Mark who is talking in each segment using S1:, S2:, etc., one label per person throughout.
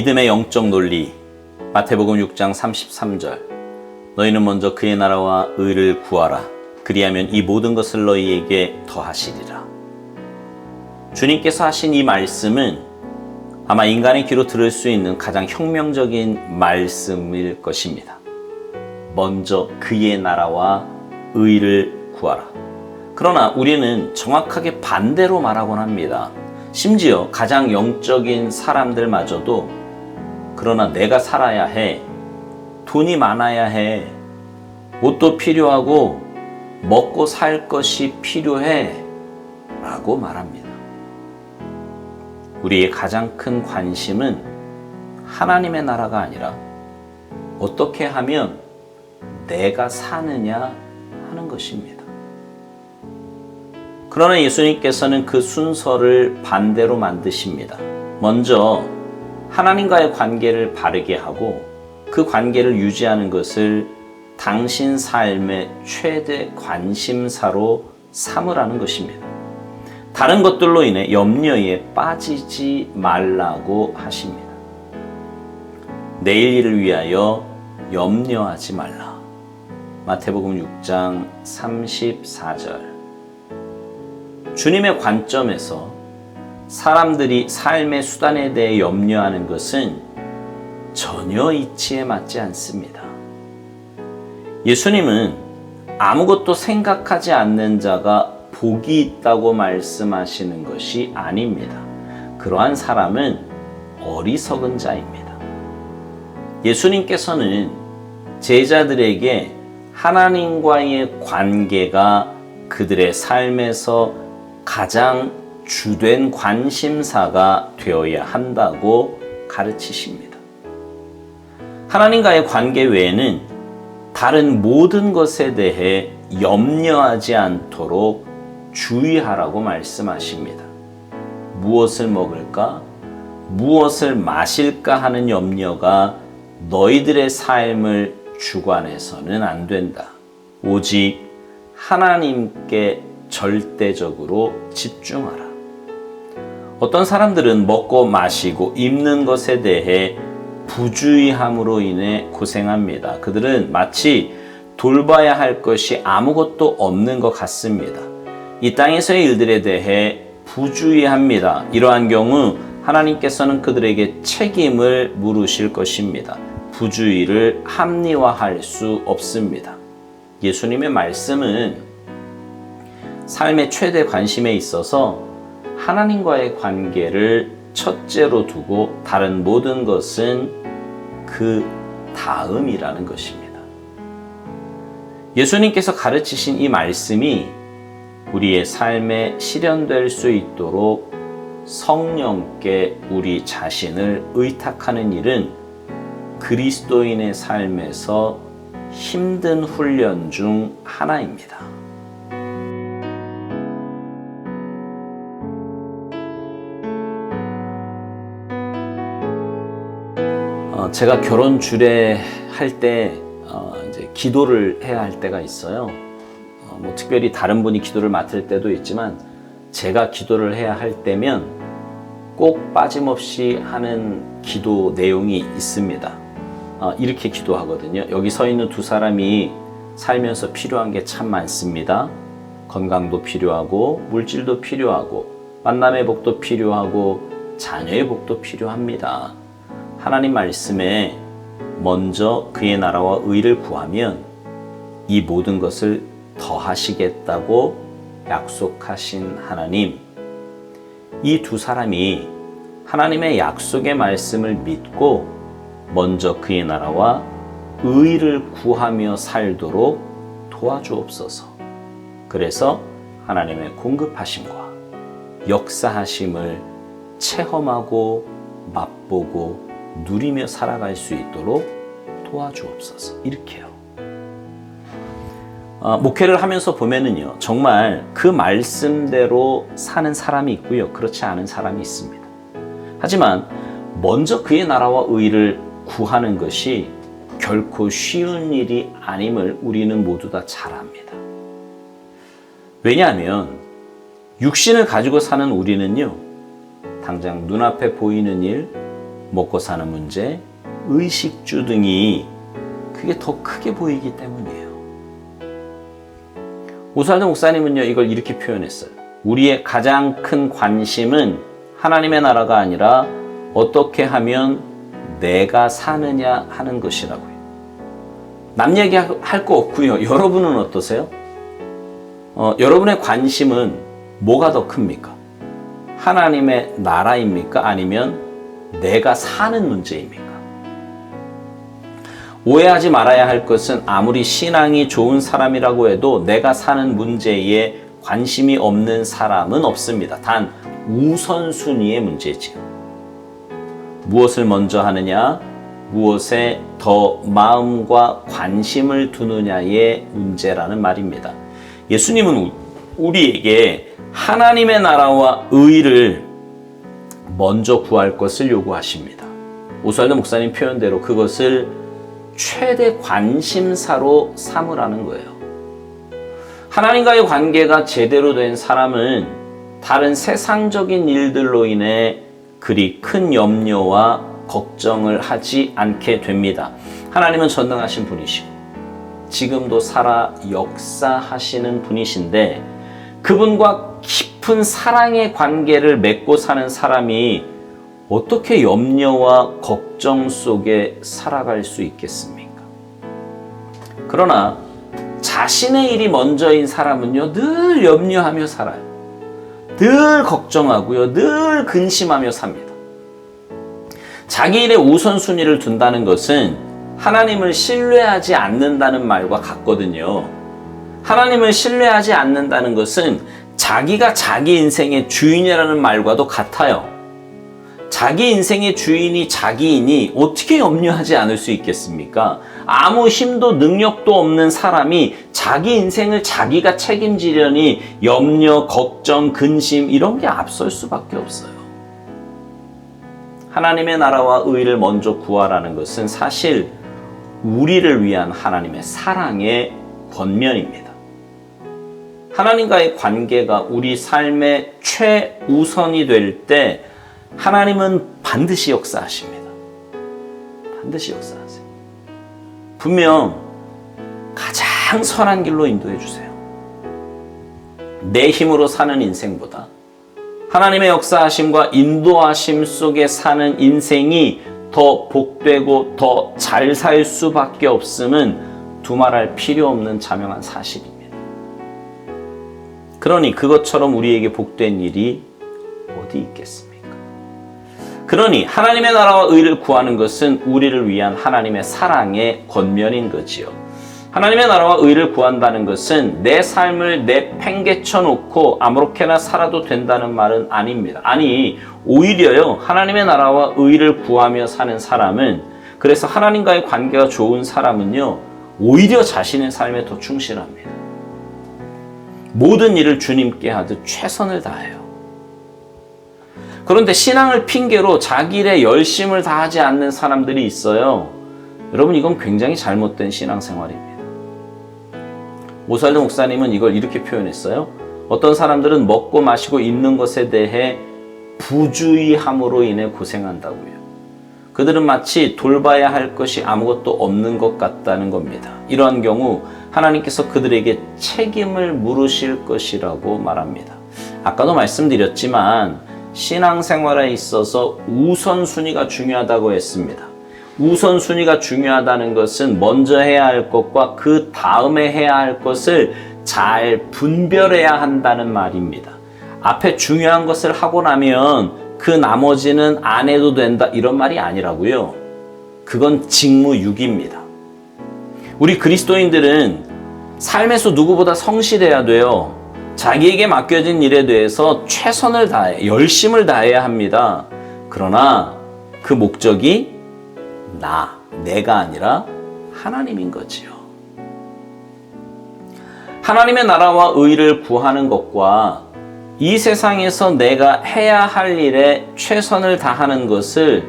S1: 믿음의 영적 논리 마태복음 6장 33절 너희는 먼저 그의 나라와 의를 구하라 그리하면 이 모든 것을 너희에게 더하시리라 주님께서 하신 이 말씀은 아마 인간의 귀로 들을 수 있는 가장 혁명적인 말씀일 것입니다. 먼저 그의 나라와 의를 구하라. 그러나 우리는 정확하게 반대로 말하곤 합니다. 심지어 가장 영적인 사람들마저도 그러나 내가 살아야 해. 돈이 많아야 해. 옷도 필요하고 먹고 살 것이 필요해. 라고 말합니다. 우리의 가장 큰 관심은 하나님의 나라가 아니라 어떻게 하면 내가 사느냐 하는 것입니다. 그러나 예수님께서는 그 순서를 반대로 만드십니다. 먼저 하나님과의 관계를 바르게 하고 그 관계를 유지하는 것을 당신 삶의 최대 관심사로 삼으라는 것입니다. 다른 것들로 인해 염려에 빠지지 말라고 하십니다. 내일 일을 위하여 염려하지 말라. 마태복음 6장 34절. 주님의 관점에서 사람들이 삶의 수단에 대해 염려하는 것은 전혀 이치에 맞지 않습니다. 예수님은 아무것도 생각하지 않는 자가 복이 있다고 말씀하시는 것이 아닙니다. 그러한 사람은 어리석은 자입니다. 예수님께서는 제자들에게 하나님과의 관계가 그들의 삶에서 가장 주된 관심사가 되어야 한다고 가르치십니다. 하나님과의 관계 외에는 다른 모든 것에 대해 염려하지 않도록 주의하라고 말씀하십니다. 무엇을 먹을까? 무엇을 마실까 하는 염려가 너희들의 삶을 주관해서는 안 된다. 오직 하나님께 절대적으로 집중하라. 어떤 사람들은 먹고 마시고 입는 것에 대해 부주의함으로 인해 고생합니다. 그들은 마치 돌봐야 할 것이 아무것도 없는 것 같습니다. 이 땅에서의 일들에 대해 부주의합니다. 이러한 경우 하나님께서는 그들에게 책임을 물으실 것입니다. 부주의를 합리화할 수 없습니다. 예수님의 말씀은 삶의 최대 관심에 있어서 하나님과의 관계를 첫째로 두고 다른 모든 것은 그 다음이라는 것입니다. 예수님께서 가르치신 이 말씀이 우리의 삶에 실현될 수 있도록 성령께 우리 자신을 의탁하는 일은 그리스도인의 삶에서 힘든 훈련 중 하나입니다. 어, 제가 결혼 주례 할 때 어, 이제 기도를 해야 할 때가 있어요. 뭐 특별히 다른 분이 기도를 맡을 때도 있지만 제가 기도를 해야 할 때면 꼭 빠짐없이 하는 기도 내용이 있습니다. 어, 이렇게 기도하거든요. 여기 서 있는 두 사람이 살면서 필요한 게 참 많습니다. 건강도 필요하고, 물질도 필요하고, 만남의 복도 필요하고, 자녀의 복도 필요합니다. 하나님 말씀에 먼저 그의 나라와 의를 구하면 이 모든 것을 더하시겠다고 약속하신 하나님. 이 두 사람이 하나님의 약속의 말씀을 믿고 먼저 그의 나라와 의를 구하며 살도록 도와주옵소서. 그래서 하나님의 공급하심과 역사하심을 체험하고 맛보고 누리며 살아갈 수 있도록 도와주옵소서. 이렇게요. 어, 목회를 하면서 보면은요, 정말 그 말씀대로 사는 사람이 있고요, 그렇지 않은 사람이 있습니다. 하지만 먼저 그의 나라와 의를 구하는 것이 결코 쉬운 일이 아님을 우리는 모두 다 잘 압니다. 왜냐하면 육신을 가지고 사는 우리는요, 당장 눈앞에 보이는 일, 먹고 사는 문제, 의식주 등이 그게 더 크게 보이기 때문이에요. 오살드 목사님은요, 이걸 이렇게 표현했어요. 우리의 가장 큰 관심은 하나님의 나라가 아니라 어떻게 하면 내가 사느냐 하는 것이라고요. 남 얘기 할 거 없고요. 여러분은 어떠세요? 어, 여러분의 관심은 뭐가 더 큽니까? 하나님의 나라입니까? 아니면 내가 사는 문제입니까? 오해하지 말아야 할 것은 아무리 신앙이 좋은 사람이라고 해도 내가 사는 문제에 관심이 없는 사람은 없습니다. 단 우선순위의 문제지요. 무엇을 먼저 하느냐, 무엇에 더 마음과 관심을 두느냐의 문제라는 말입니다. 예수님은 우리에게 하나님의 나라와 의를 먼저 구할 것을 요구하십니다. 오스왈드 목사님 표현대로 그것을 최대 관심사로 삼으라는 거예요. 하나님과의 관계가 제대로 된 사람은 다른 세상적인 일들로 인해 그리 큰 염려와 걱정을 하지 않게 됩니다. 하나님은 전능하신 분이시고 지금도 살아 역사하시는 분이신데 그분과 깊은 사랑의 관계를 맺고 사는 사람이 어떻게 염려와 걱정 속에 살아갈 수 있겠습니까? 그러나 자신의 일이 먼저인 사람은요, 늘 염려하며 살아요. 늘 걱정하고요, 늘 근심하며 삽니다. 자기 일에 우선순위를 둔다는 것은 하나님을 신뢰하지 않는다는 말과 같거든요. 하나님을 신뢰하지 않는다는 것은 자기가 자기 인생의 주인이라는 말과도 같아요. 자기 인생의 주인이 자기이니 어떻게 염려하지 않을 수 있겠습니까? 아무 힘도 능력도 없는 사람이 자기 인생을 자기가 책임지려니 염려, 걱정, 근심 이런 게 앞설 수밖에 없어요. 하나님의 나라와 의를 먼저 구하라는 것은 사실 우리를 위한 하나님의 사랑의 권면입니다. 하나님과의 관계가 우리 삶의 최우선이 될 때 하나님은 반드시 역사하십니다. 반드시 역사하세요. 분명 가장 선한 길로 인도해 주세요. 내 힘으로 사는 인생보다 하나님의 역사하심과 인도하심 속에 사는 인생이 더 복되고 더 잘 살 수밖에 없음은 두말할 필요 없는 자명한 사실입니다. 그러니 그것처럼 우리에게 복된 일이 어디 있겠습니까? 그러니 하나님의 나라와 의를 구하는 것은 우리를 위한 하나님의 사랑의 권면인 거지요. 하나님의 나라와 의를 구한다는 것은 내 삶을 내 팽개쳐 놓고 아무렇게나 살아도 된다는 말은 아닙니다. 아니, 오히려요, 하나님의 나라와 의를 구하며 사는 사람은, 그래서 하나님과의 관계가 좋은 사람은요, 오히려 자신의 삶에 더 충실합니다. 모든 일을 주님께 하듯 최선을 다해요. 그런데 신앙을 핑계로 자기 일에 열심을 다하지 않는 사람들이 있어요. 여러분, 이건 굉장히 잘못된 신앙생활입니다. 오살드 목사님은 이걸 이렇게 표현했어요. 어떤 사람들은 먹고 마시고 입는 것에 대해 부주의함으로 인해 고생한다고요. 그들은 마치 돌봐야 할 것이 아무것도 없는 것 같다는 겁니다. 이러한 경우 하나님께서 그들에게 책임을 물으실 것이라고 말합니다. 아까도 말씀드렸지만 신앙생활에 있어서 우선순위가 중요하다고 했습니다. 우선순위가 중요하다는 것은 먼저 해야 할 것과 그 다음에 해야 할 것을 잘 분별해야 한다는 말입니다. 앞에 중요한 것을 하고 나면 그 나머지는 안 해도 된다 이런 말이 아니라고요. 그건 직무유기입니다. 우리 그리스도인들은 삶에서 누구보다 성실해야 돼요. 자기에게 맡겨진 일에 대해서 최선을 다해, 열심을 다해야 합니다. 그러나 그 목적이 나, 내가 아니라 하나님인 거지요. 하나님의 나라와 의를 구하는 것과 이 세상에서 내가 해야 할 일에 최선을 다하는 것을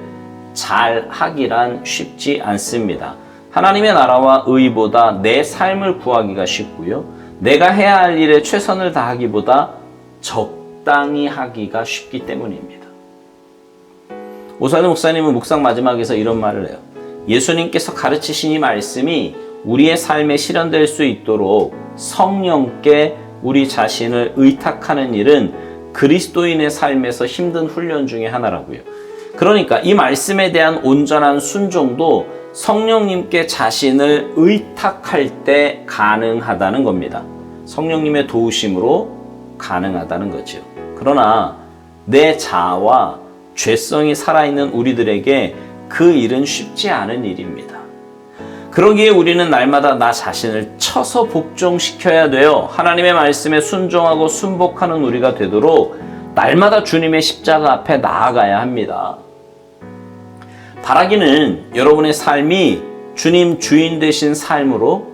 S1: 잘 하기란 쉽지 않습니다. 하나님의 나라와 의보다 내 삶을 구하기가 쉽고요. 내가 해야 할 일에 최선을 다하기보다 적당히 하기가 쉽기 때문입니다. 오사드 목사님은 묵상 마지막에서 이런 말을 해요. 예수님께서 가르치신 이 말씀이 우리의 삶에 실현될 수 있도록 성령께 우리 자신을 의탁하는 일은 그리스도인의 삶에서 힘든 훈련 중에 하나라고요. 그러니까 이 말씀에 대한 온전한 순종도 성령님께 자신을 의탁할 때 가능하다는 겁니다. 성령님의 도우심으로 가능하다는 거죠. 그러나 내 자아와 죄성이 살아있는 우리들에게 그 일은 쉽지 않은 일입니다. 그러기에 우리는 날마다 나 자신을 쳐서 복종시켜야 돼요. 하나님의 말씀에 순종하고 순복하는 우리가 되도록 날마다 주님의 십자가 앞에 나아가야 합니다. 바라기는 여러분의 삶이 주님 주인 되신 삶으로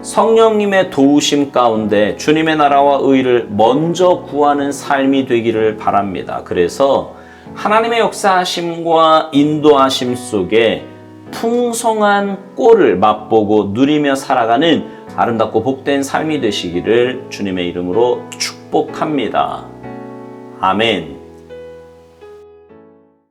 S1: 성령님의 도우심 가운데 주님의 나라와 의를 먼저 구하는 삶이 되기를 바랍니다. 그래서 하나님의 역사하심과 인도하심 속에 풍성한 꼴을 맛보고 누리며 살아가는 아름답고 복된 삶이 되시기를 주님의 이름으로 축복합니다. 아멘.